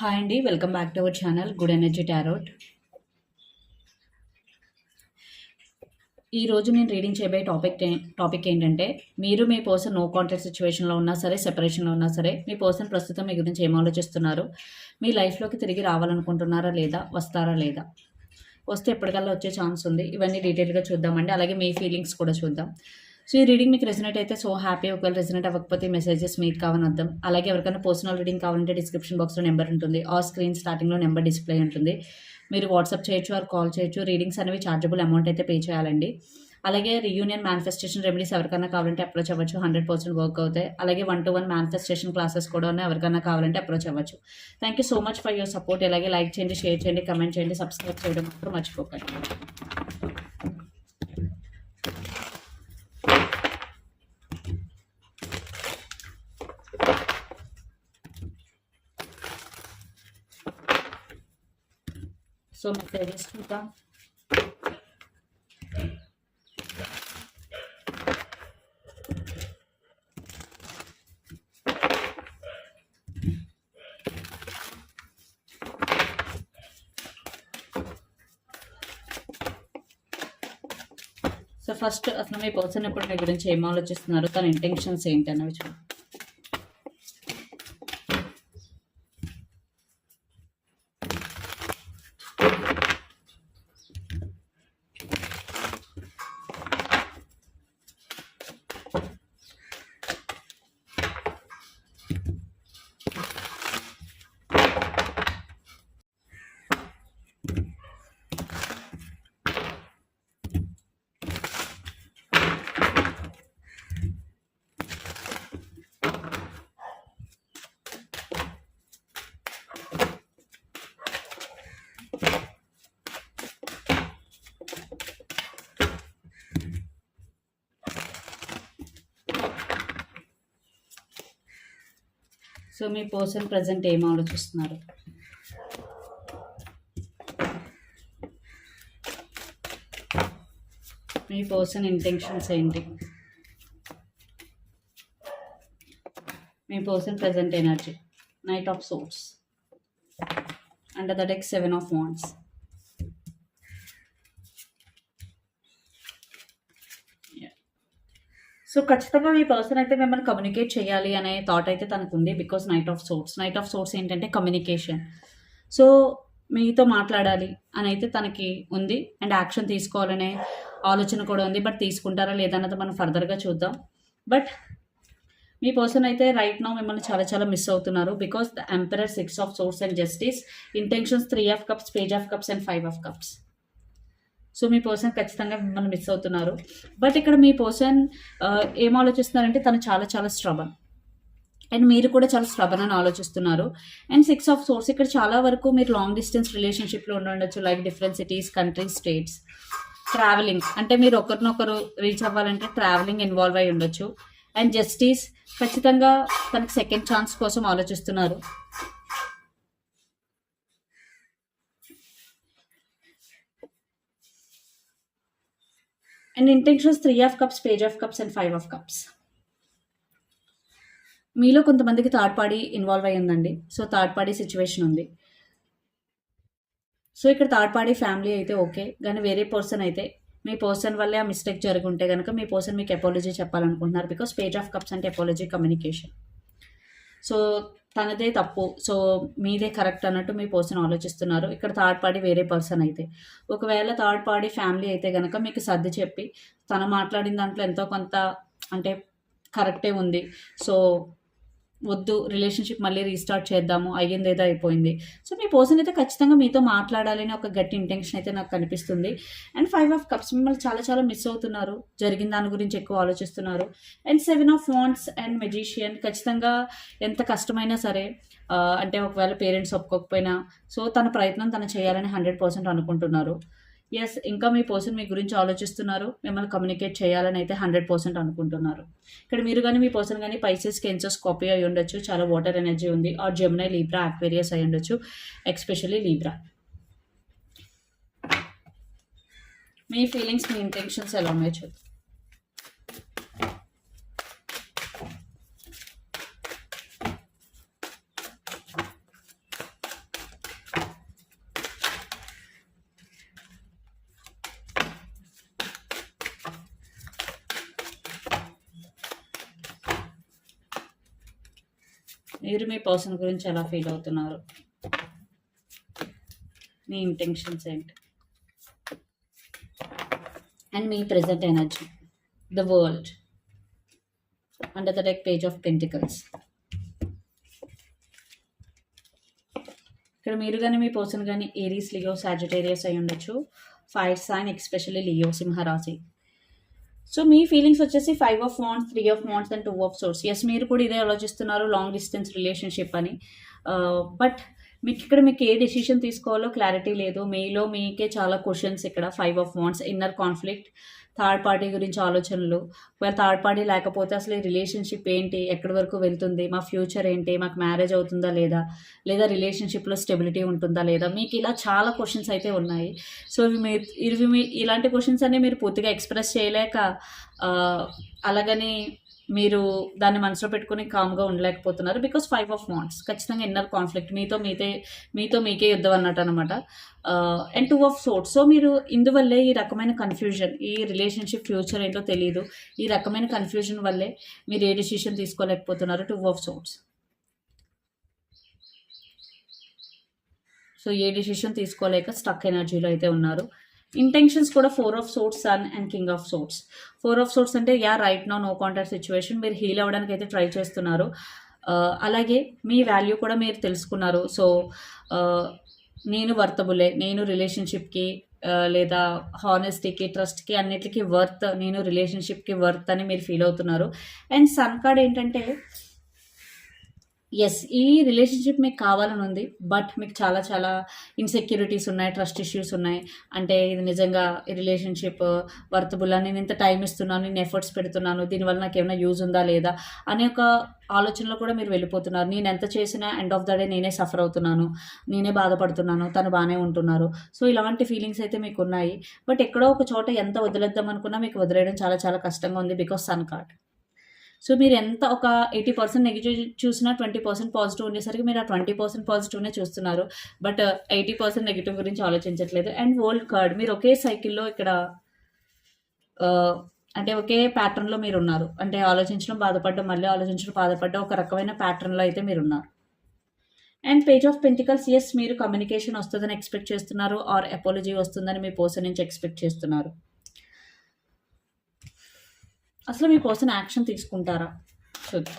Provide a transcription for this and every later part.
Hi అండి welcome back to our channel good energy tarot ఈరోజు నేను రీడింగ్ చేయబోయే టాపిక్ టాపిక్ ఏంటంటే మీరు మీ పర్సన్ నో కాంటాక్ట్ సిచ్యువేషన్లో ఉన్నా సరే సెపరేషన్లో ఉన్నా సరే మీ పర్సన్ ప్రస్తుతం మీ గురించి ఏం ఆలోచిస్తున్నారు? మీ లైఫ్లోకి తిరిగి రావాలనుకుంటున్నారా లేదా? వస్తారా లేదా? వస్తే ఎప్పటికల్లా వచ్చే ఛాన్స్ ఉంది. ఇవన్నీ డీటెయిల్గా చూద్దామండి. అలాగే మీ ఫీలింగ్స్ కూడా చూద్దాం. సో ఈ రీడింగ్ మీకు రెసినేట్ అయితే సో హ్యాపీ ఒకవేళ రెసినేట్ అవ్వకపోతే మెసేజెస్ మీకు కావని అర్థం. అలాగే ఎవరికైనా పర్సనల్ రీడింగ్ కావాలంటే డిస్క్రిప్షన్ బాక్స్లో నెంబర్ ఉంటుంది. ఆ స్క్రీన్ స్టార్టింగ్లో నెంబర్ డిస్ప్లే ఉంటుంది. మీరు వాట్సాప్ చేయొచ్చు ఆర్ కాల్ చేయొచ్చు. రీడింగ్స్ అనేవి చార్జబుల్ అమౌంట్ అయితే పే చేయాలండి. అలాగే రీయూనియన్ మేనిఫెస్టేషన్ రెమెడీస్ ఎవరికైనా కావాలంటే అప్రోచ్ అవ్వచ్చు. హండ్రెడ్ పర్సెంట్ వర్క్ అవుతాయి. అలాగే one to one manifestation classes కూడా ఉన్నాయి. ఎవరికైనా కావాలంటే అప్రోచ్ అవ్వచ్చు. Thank you so much for your support అలాగే లైక్ చేయండి షేర్ చేయండి కమెంట్ చేయండి సబ్స్క్రైబ్ చేయడం మాత్రం మర్చిపోకండి. సో మెసేజెస్ చూద్దాం సో ఫస్ట్ అసలు మీ పర్సన్ ఎప్పుడు మీ గురించి ఏం ఆలోచిస్తున్నారు? తన ఇంటెన్షన్స్ ఏంటి అన్నవి చూడండి సో మీ పర్సన్ ప్రజెంట్ ఏం ఆలోచిస్తున్నారు? మీ పర్సన్ ఇంటెన్షన్స్ ఏంటి? మీ person present energy knight of swords under the deck seven of wands. So ఖచ్చితంగా మీ పర్సన్ అయితే మిమ్మల్ని కమ్యూనికేట్ చేయాలి అనే థాట్ అయితే తనకు ఉంది because knight of swords knight of swords ఏంటంటే కమ్యూనికేషన్ సో మీతో మాట్లాడాలి అని అయితే తనకి ఉంది. అండ్ యాక్షన్ తీసుకోవాలనే ఆలోచన కూడా ఉంది. బట్ తీసుకుంటారా లేదన్నది మనం ఫర్దర్గా చూద్దాం. బట్ మీ పర్సన్ అయితే రైట్ నో మిమ్మల్ని చాలా చాలా మిస్ అవుతున్నారు. Because the emperor six of swords and justice intentions three of cups page of cups and five of cups so me person ఖచ్చితంగా మిమ్మల్ని మిస్ అవుతున్నారు. బట్ ఇక్కడ మీ పర్సన్ ఏం ఆలోచిస్తున్నారంటే తను చాలా చాలా స్ట్రబన్ అండ్ మీరు కూడా చాలా స్ట్రబన్ అని ఆలోచిస్తున్నారు. అండ్ సిక్స్ ఆఫ్ సోర్స్ ఇక్కడ చాలా వరకు మీరు లాంగ్ డిస్టెన్స్ రిలేషన్షిప్లో ఉండొచ్చు like different cities countries states traveling అంటే మీరు ఒకరినొకరు రీచ్ అవ్వాలంటే ట్రావెలింగ్ ఇన్వాల్వ్ అయి ఉండొచ్చు. అండ్ జస్టిస్ ఖచ్చితంగా తనకు సెకండ్ ఛాన్స్ కోసం ఆలోచిస్తున్నారు. And intentions three of cups page of cups and five of cups మీలో కొంతమందికి థర్డ్ పార్టీ ఇన్వాల్వ్ అయి ఉందండి. సో థర్డ్ పార్టీ సిచ్యువేషన్ ఉంది. సో ఇక్కడ థర్డ్ పార్టీ ఫ్యామిలీ అయితే ఓకే కానీ వేరే పర్సన్ అయితే మీ పర్సన్ వల్లే ఆ మిస్టేక్ జరుగుంటే కనుక మీ పర్సన్ మీకు అపాలజీ చెప్పాలనుకుంటున్నారు. బికాస్ పేజ్ ఆఫ్ కప్స్ అంటే అపాలజీ కమ్యూనికేషన్ సో తనదే తప్పు. సో మీదే కరెక్ట్ అన్నట్టు మీ పర్సన్ ఆలోచిస్తున్నారు. ఇక్కడ థర్డ్ పార్టీ వేరే పర్సన్ అయితే. ఒకవేళ థర్డ్ పార్టీ ఫ్యామిలీ అయితే కనుక మీకు సర్ది చెప్పి తను మాట్లాడిన దాంట్లో ఎంతో కొంత అంటే కరెక్టే ఉంది. సో వద్దు రిలేషన్షిప్ మళ్ళీ రీస్టార్ట్ చేద్దాము అయ్యింది ఏదో అయిపోయింది. సో మీ పర్సన్ అయితే ఖచ్చితంగా మీతో మాట్లాడాలని ఒక గట్టి ఇంటెన్షన్ అయితే నాకు కనిపిస్తుంది. అండ్ ఫైవ్ ఆఫ్ కప్స్ మిమ్మల్ని చాలా చాలా మిస్ అవుతున్నారు. జరిగిన దాని గురించి ఎక్కువ ఆలోచిస్తున్నారు. And seven of wands and magician ఖచ్చితంగా ఎంత కష్టమైనా సరే అంటే ఒకవేళ పేరెంట్స్ ఒప్పుకోకపోయినా సో తన ప్రయత్నం తను చేయాలని హండ్రెడ్ పర్సెంట్ అనుకుంటున్నారు. ఎస్ ఇంకా మీ పర్సన్ మీ గురించి ఆలోచిస్తున్నారు మిమ్మల్ని కమ్యూనికేట్ చేయాలని అయితే హండ్రెడ్ పర్సెంట్ అనుకుంటున్నారు. ఇక్కడ మీరు కానీ మీ పర్సన్ కానీ పైసెస్ కెన్సర్స్ కాపీ అయి ఉండొచ్చు చాలా వాటర్ ఎనర్జీ ఉంది ఆర్ జెమినై లీబ్రా అక్వేరియస్ అయి ఉండొచ్చు ఎక్స్పెషల్లీ లీబ్రా మీ ఫీలింగ్స్ మీ ఇంటెన్షన్స్ ఎలా ఉన్నాయో చూద్దాం. మీరు మీ పర్సన్ గురించి ఎలా ఫీల్ అవుతున్నారు? మీ ఇంటెన్షన్స్ ఏంటి? And me present energy the world under the deck page of pentacles. ఇక్కడ మీరు కానీ మీ పర్సన్ కానీ ఏరీస్ లియో సాజిటేరియస్ అయి ఉండొచ్చు. ఫైర్ సైన్ ఎక్స్పెషల్లీ లియో సింహరాశి. సో మీ ఫీలింగ్స్ వచ్చేసి five of wands three of wands and two of swords yes మీరు కూడా ఇదే ఆలోచిస్తున్నారు లాంగ్ డిస్టెన్స్ రిలేషన్షిప్ అని. Uh, బట్ మీకు ఇక్కడ మీకు ఏ డెసిషన్ తీసుకోవాలో క్లారిటీ లేదు. మీలో మీకే చాలా క్వశ్చన్స్ ఇక్కడ. Five of wands inner conflict third party గురించి ఆలోచనలు. ఒకవేళ థర్డ్ పార్టీ లేకపోతే అసలు ఈ రిలేషన్షిప్ ఏంటి? ఎక్కడి వరకు వెళ్తుంది? మా ఫ్యూచర్ ఏంటి? మాకు మ్యారేజ్ అవుతుందా లేదా? లేదా రిలేషన్షిప్లో స్టెబిలిటీ ఉంటుందా లేదా? మీకు ఇలా చాలా క్వశ్చన్స్ అయితే ఉన్నాయి. సో ఇవి మీ ఇవి మీ ఇలాంటి క్వశ్చన్స్ అన్ని మీరు పూర్తిగా ఎక్స్ప్రెస్ చేయలేక అలాగని మీరు దాన్ని మనసులో పెట్టుకుని కామ్గా ఉండలేకపోతున్నారు బికాస్ ఫైవ్ ఆఫ్ వాంట్స్ ఖచ్చితంగా ఇన్నర్ కాన్ఫ్లిక్ట్ మీతో మీతే మీతో మీకే యుద్ధం అన్నట్టు అనమాట and two of swords so మీరు ఇందువల్లే ఈ రకమైన కన్ఫ్యూజన్ ఈ రిలేషన్షిప్ ఫ్యూచర్ ఏంటో తెలియదు ఈ రకమైన కన్ఫ్యూజన్ వల్లే మీరు ఏ డిసిషన్ తీసుకోలేకపోతున్నారు? టూ ఆఫ్ సోట్స్ సో ఏ డిసిషన్ తీసుకోలేక స్టక్ ఎనర్జీలో అయితే ఉన్నారు. ఇంటెన్షన్స్ కూడా four of swords sun and king of swords four of swords అంటే yeah right now no contact situation మీరు హీల్ అవ్వడానికి అయితే ట్రై చేస్తున్నారు. Uh, అలాగే మీ వాల్యూ కూడా మీరు తెలుసుకున్నారు. సో uh, నేను వర్తబులే నేను రిలేషన్షిప్కి uh, లేదా హానెస్టీకి ట్రస్ట్కి అన్నిటికీ వర్త్ నేను రిలేషన్షిప్కి వర్త్ అని మీరు ఫీల్ అవుతున్నారు. అండ్ సన్ కార్డ్ ఏంటంటే ఎస్ ఈ రిలేషన్షిప్ మీకు కావాలని ఉంది బట్ మీకు చాలా చాలా ఇన్సెక్యూరిటీస్ ఉన్నాయి ట్రస్ట్ ఇష్యూస్ ఉన్నాయి. అంటే ఇది నిజంగా ఈ రిలేషన్షిప్ వర్తబుల్ నేను ఇంత టైం ఇస్తున్నాను నేను ఎఫర్ట్స్ పెడుతున్నాను దీనివల్ల నాకు ఏమైనా యూజ్ ఉందా లేదా అనే ఒక ఆలోచనలో కూడా మీరు వెళ్ళిపోతున్నారు. నేను ఎంత చేసినా ఎండ్ ఆఫ్ ద డే నేనే సఫర్ అవుతున్నాను నేనే బాధపడుతున్నాను తను బాగానే ఉంటున్నారు. సో ఇలాంటి ఫీలింగ్స్ అయితే మీకు ఉన్నాయి బట్ ఎక్కడో ఒక చోట ఎంత వదిలేద్దాం అనుకున్నా మీకు వదిలేయడం చాలా చాలా కష్టంగా ఉంది బికాస్ సన్ కార్డ్ సో మీరు ఎంత ఒక ఎయిటీ పర్సెంట్ నెగిటివ్ చూసినా ట్వంటీ పర్సెంట్ పాజిటివ్ ఉండేసరికి మీరు ఆ ట్వంటీ పర్సెంట్ పాజిటివ్నే చూస్తున్నారు. బట్ ఎయిటీ పర్సెంట్ నెగిటివ్ గురించి ఆలోచించట్లేదు. అండ్ ఓల్డ్ కార్డ్ మీరు ఒకే సైకిల్లో ఇక్కడ uh, అంటే ఒకే ప్యాటర్న్లో మీరు ఉన్నారు. అంటే ఆలోచించడం బాధపడడం మళ్ళీ ఆలోచించడం బాధపడడం ఒక రకమైన ప్యాటర్న్లో అయితే మీరు ఉన్నారు. And page of pentacles yes మీరు కమ్యూనికేషన్ వస్తుందని ఎక్స్పెక్ట్ చేస్తున్నారు ఆర్ అపాలజీ వస్తుందని మీ పర్సన్ నుంచి ఎక్స్పెక్ట్ చేస్తున్నారు. అసలు మీ పర్సన్ యాక్షన్ తీసుకుంటారా? చూద్దాం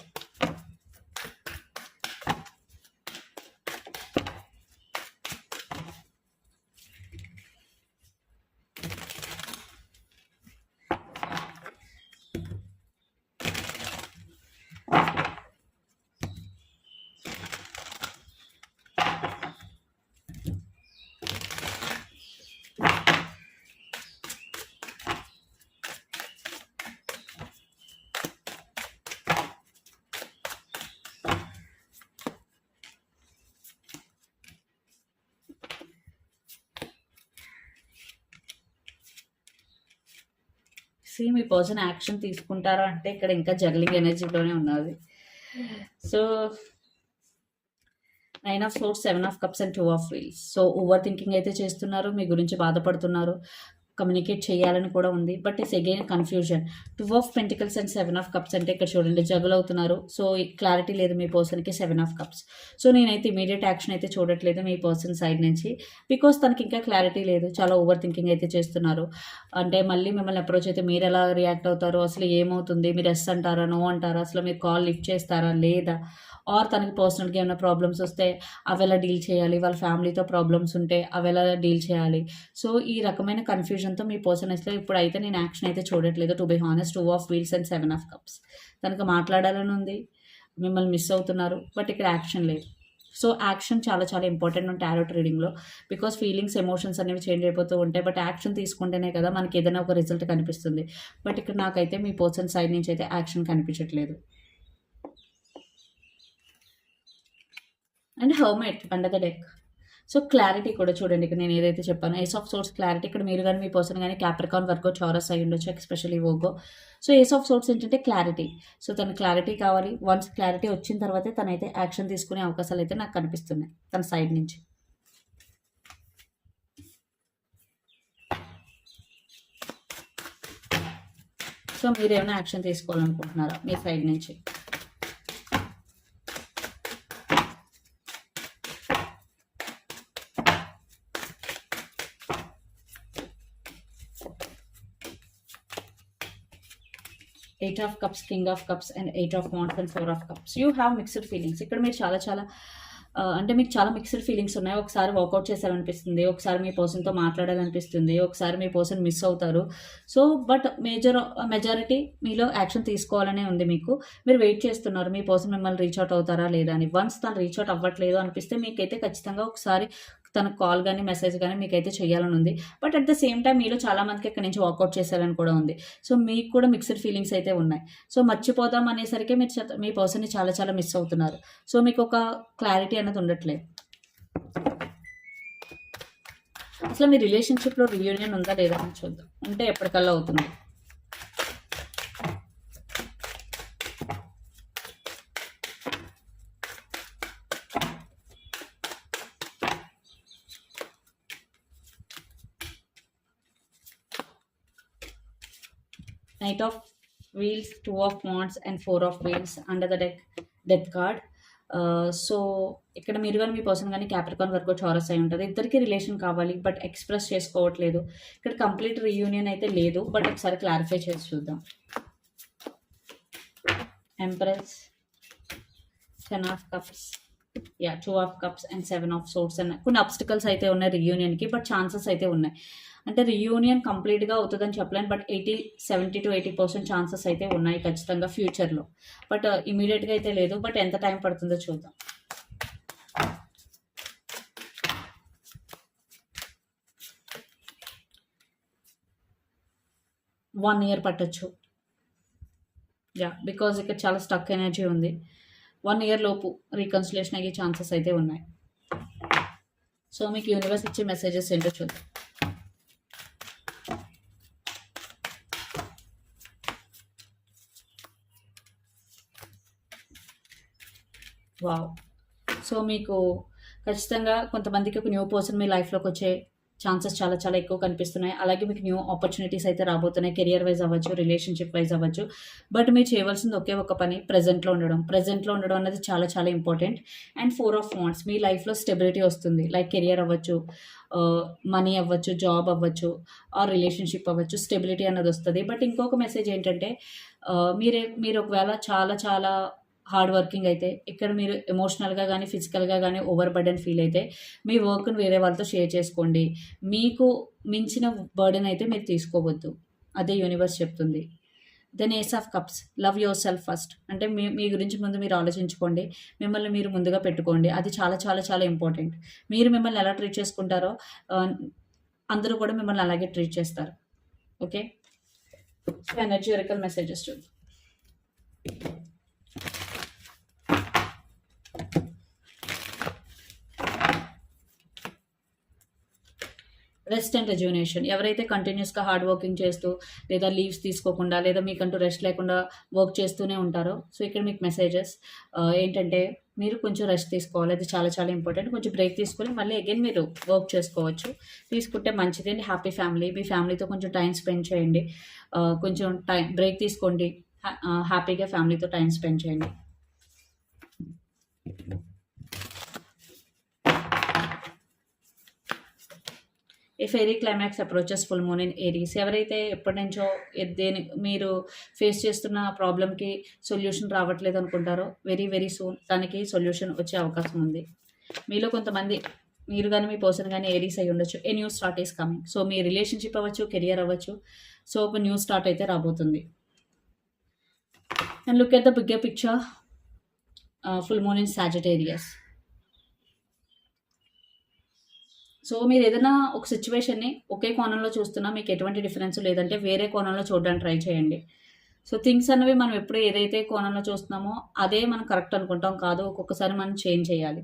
సి మీ పర్సన్ యాక్షన్ తీసుకుంటారా అంటే ఇక్కడ ఇంకా జర్లింగ్ ఎనర్జీలోనే ఉన్నది. So nine of swords seven of cups and two of wheels. So overthinking అయితే చేస్తున్నారు మీ గురించి బాధపడుతున్నారు. కమ్యూనికేట్ చేయాలని కూడా ఉంది. But it's again confusion two of pentacles and seven of cups అంటే ఇక్కడ చూడండి జగులు అవుతున్నారు సో క్లారిటీ లేదు మీ పర్సన్కి సెవెన్ ఆఫ్ కప్స్ సో నేనైతే ఇమీడియట్ యాక్షన్ అయితే చూడట్లేదు మీ పర్సన్ సైడ్ నుంచి. బికాస్ తనకి ఇంకా క్లారిటీ లేదు. చాలా ఓవర్ థింకింగ్ అయితే చేస్తున్నారు. అంటే మళ్ళీ మిమ్మల్ని అప్రోచ్ అయితే మీరు ఎలా రియాక్ట్ అవుతారు అసలు ఏమవుతుంది? మీరు ఎస్ అంటారా నో అంటారా? అసలు మీరు కాల్ లిఫ్ట్ చేస్తారా లేదా? ఆర్ తనకి పర్సనల్గా ఏమైనా ప్రాబ్లమ్స్ వస్తే అవి ఎలా డీల్ చేయాలి? వాళ్ళ ఫ్యామిలీతో ప్రాబ్లమ్స్ ఉంటే అవి ఎలా డీల్ చేయాలి? సో ఈ రకమైన కన్ఫ్యూజన్తో మీ పర్సన్ ఇప్పుడు అయితే నేను యాక్షన్ అయితే చూడట్లేదు to be honest two of wheels and seven of cups తనకు మాట్లాడాలని ఉంది మిమ్మల్ని మిస్ అవుతున్నారు బట్ ఇక్కడ యాక్షన్ లేదు. సో యాక్షన్ చాలా చాలా ఇంపార్టెంట్ ఉంటాయి టారో రీడింగ్లో బికాస్ ఫీలింగ్స్ ఎమోషన్స్ అనేవి చేంజ్ అయిపోతూ ఉంటాయి బట్ యాక్షన్ తీసుకుంటేనే కదా మనకి ఏదైనా ఒక రిజల్ట్ కనిపిస్తుంది. బట్ ఇక్కడ నాకైతే మీ పర్సన్ సైడ్ నుంచి అయితే యాక్షన్ కనిపించట్లేదు. And hermit under the deck so clarity కూడా చూడండి. ఇక్కడ నేను ఏదైతే చెప్పాను ఏస్ ఆఫ్ సోర్స్ క్లారిటీ ఇక్కడ మీరు కానీ మీ పర్సన్ కానీ క్యాప్రికాన్ వర్గో చౌరస్ అయి ఉండొచ్చు especially ఓగో so ace of swords ఏంటంటే క్లారిటీ సో తన క్లారిటీ కావాలి. వన్స్ క్లారిటీ వచ్చిన తర్వాతే తనైతే యాక్షన్ తీసుకునే అవకాశాలు అయితే నాకు కనిపిస్తున్నాయి తన సైడ్ నుంచి. సో మీరు ఏమైనా యాక్షన్ తీసుకోవాలనుకుంటున్నారా మీ సైడ్ నుంచి? Eight of cups king of cups and eight of wands and four of cups you have mixed feelings ఇక్కడ మీరు చాలా చాలా అంటే మీకు చాలా మిక్స్డ్ ఫీలింగ్స్ ఉన్నాయి. ఒకసారి వర్కౌట్ చేశారనిపిస్తుంది. ఒకసారి మీ పర్సన్తో మాట్లాడాలనిపిస్తుంది. ఒకసారి మీ పర్సన్ మిస్ అవుతారు. సో బట్ మేజర్ మెజారిటీ మీలో యాక్షన్ తీసుకోవాలనే ఉంది మీకు. మీరు వెయిట్ చేస్తున్నారు. మీ పర్సన్ మిమ్మల్ని రీచ్ అవుట్ అవుతారా లేదా అని. వన్స్ తను రీచ్ అవుట్ అవ్వట్లేదు అనిపిస్తే మీకైతే ఖచ్చితంగా ఒకసారి తనకు కాల్ కానీ మెసేజ్ కానీ మీకైతే చేయాలని ఉంది. But at the same time మీలో చాలా మందికి ఇక్కడ నుంచి వాకౌట్ చేశారని కూడా ఉంది. సో మీకు కూడా మిక్స్డ్ ఫీలింగ్స్ అయితే ఉన్నాయి. సో మర్చిపోదాం అనేసరికి మీరు చ- మీ పర్సన్ని చాలా చాలా మిస్ అవుతున్నారు. సో మీకు ఒక క్లారిటీ అనేది ఉండట్లేదు అసలు మీ రిలేషన్షిప్లో రియూనియన్ ఉందా లేదా అని చూద్దాం. ఉంటే ఎప్పటికల్లా అవుతుంది. Knight of Wheels, Two of Wands, and Four of Wheels under the deck, Death card. So uh, ఇక్కడ మీరు కానీ మీ పర్సన్ కానీ క్యాప్రికాన్ వరకు చారస్ అయి ఉంటుంది. ఇద్దరికి రిలేషన్ కావాలి బట్ ఎక్స్ప్రెస్ చేసుకోవట్లేదు. ఇక్కడ కంప్లీట్ రీయూనియన్ అయితే లేదు బట్ ఒకసారి క్లారిఫై చేసి చూద్దాం. Empress ten of cups yeah two of cups and seven of swords and కొన్ని అబ్స్టికల్స్ అయితే ఉన్నాయి రియూనియన్కి బట్ ఛాన్సెస్ అయితే ఉన్నాయి. అంటే రియూనియన్ కంప్లీట్గా అవుతుందని చెప్పలేను but eighty seventy to eighty percent chances అయితే ఉన్నాయి ఖచ్చితంగా ఫ్యూచర్లో బట్ ఇమీడియట్గా అయితే లేదు బట్ ఎంత టైం పడుతుందో చూద్దాం. వన్ ఇయర్ పట్టచ్చు. యా బికాజ్ ఇక్కడ చాలా స్టక్ ఎనర్జీ ఉంది. వన్ ఇయర్ లోపు రీకన్సిలేషన్ అయ్యే ఛాన్సెస్ అయితే ఉన్నాయి. సో మీకు యూనివర్స్ ఇచ్చే మెసేజెస్ ఏంటో చూద్దాం. వావ్. సో మీకు ఖచ్చితంగా కొంతమందికి ఒక న్యూ పర్సన్ మీ లైఫ్లోకి వచ్చే ఛాన్సెస్ చాలా చాలా ఎక్కువ కనిపిస్తున్నాయి. అలాగే మీకు న్యూ ఆపర్చునిటీస్ అయితే రాబోతున్నాయి. కెరియర్ వైజ్ అవ్వచ్చు రిలేషన్షిప్ వైజ్ అవ్వచ్చు. బట్ మీరు చేయవలసింది ఒకే ఒక పని ప్రజెంట్లో ఉండడం. ప్రజెంట్లో ఉండడం అనేది చాలా చాలా important. And four of wands మీ లైఫ్లో స్టెబిలిటీ వస్తుంది. లైక్ కెరియర్ అవ్వచ్చు మనీ అవ్వచ్చు జాబ్ అవ్వచ్చు ఆర్ రిలేషన్షిప్ అవ్వచ్చు స్టెబిలిటీ అన్నది వస్తుంది. బట్ ఇంకొక మెసేజ్ ఏంటంటే మీరే మీరు ఒకవేళ చాలా చాలా హార్డ్ వర్కింగ్ అయితే ఇక్కడ మీరు ఎమోషనల్గా కానీ ఫిజికల్గా కానీ ఓవర్ బర్డెన్ ఫీల్ అయితే మీ వర్క్ను వేరే వాళ్ళతో షేర్ చేసుకోండి. మీకు మించిన బర్డెన్ అయితే మీరు తీసుకోవద్దు. అదే యూనివర్స్ చెప్తుంది. Then ace of cups love yourself first అంటే మీ మీ గురించి ముందు మీరు ఆలోచించుకోండి. మిమ్మల్ని మీరు ముందుగా పెట్టుకోండి. అది చాలా చాలా చాలా ఇంపార్టెంట్ మీరు మిమ్మల్ని ఎలా ట్రీట్ చేసుకుంటారో అందరూ కూడా మిమ్మల్ని అలాగే ట్రీట్ చేస్తారు. Okay so energy oracle messages చూద్దాం రెస్ట్ అండ్ రెజ్యూనేషన్ ఎవరైతే కంటిన్యూస్గా హార్డ్ వర్కింగ్ చేస్తూ లేదా లీవ్స్ తీసుకోకుండా లేదా మీకంటూ రెస్ట్ లేకుండా వర్క్ చేస్తూనే ఉంటారో సో ఇక్కడ మీకు మెసేజెస్ ఏంటంటే మీరు కొంచెం రెస్ట్ తీసుకోవాలి. అది చాలా చాలా ఇంపార్టెంట్ కొంచెం బ్రేక్ తీసుకొని మళ్ళీ అగైన్ మీరు వర్క్ చేసుకోవచ్చు. తీసుకుంటే మంచిది అండి. హ్యాపీ ఫ్యామిలీ మీ ఫ్యామిలీతో కొంచెం టైం స్పెండ్ చేయండి. కొంచెం టైం బ్రేక్ తీసుకోండి. హ్యాపీగా ఫ్యామిలీతో టైం స్పెండ్ చేయండి. A fairy climax approaches full moon in Aries ఎవరైతే ఎప్పటి నుంచో దేని మీరు ఫేస్ చేస్తున్న ప్రాబ్లంకి సొల్యూషన్ రావట్లేదు అనుకుంటారో వెరీ వెరీ సూన్ దానికి సొల్యూషన్ వచ్చే అవకాశం ఉంది. మీలో కొంతమంది మీరు కానీ మీ పర్సన్ కానీ ఏరీస్ అయి ఉండొచ్చు. A new start is coming so me relationship అవ్వచ్చు కెరియర్ అవ్వచ్చు. సో ఒక న్యూ స్టార్ట్ అయితే రాబోతుంది. And look at the bigger picture full moon in Sagittarius so మీరు ఏదైనా ఒక సిచ్యువేషన్ని ఒకే కోణంలో చూస్తున్నా మీకు ఎటువంటి డిఫరెన్స్ లేదంటే వేరే కోణంలో చూడడానికి ట్రై చేయండి. సో థింగ్స్ అనేవి మనం ఎప్పుడు ఏదైతే కోణంలో చూస్తున్నామో అదే మనం కరెక్ట్ అనుకుంటాం కాదు ఒక్కొక్కసారి మనం చేంజ్ చేయాలి.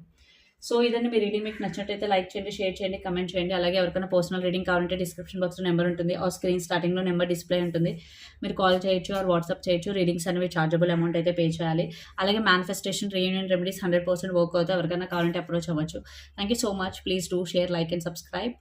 సో ఇదండి మీ రీడింగ్ మీకు నచ్చినట్టయితే లైక్ చేయండి షేర్ చేయండి కమెంట్ చేయండి. అలాగే ఎవరికైనా పర్సనల్ రీడింగ్ కావాలంటే డిస్క్రిప్షన్ బాక్స్లో నెంబర్ ఉంటుంది. ఆ స్క్రీన్ స్టార్టింగ్లో నెంబర్ డిస్ప్లే ఉంటుంది. మీరు కాల్ చేయొచ్చు ఆర్ వాట్సాప్ చేయొచ్చు. రీడింగ్స్ అనేవి చార్జబుల్ అమౌంట్ అయితే పే చేయాలి. అలాగే manifestation reunion remedies hundred percent work అవుతుంది ఎవరికైనా కావాలంటే అప్రోచ్ అవ్వచ్చు. Thank you so much please do share like and subscribe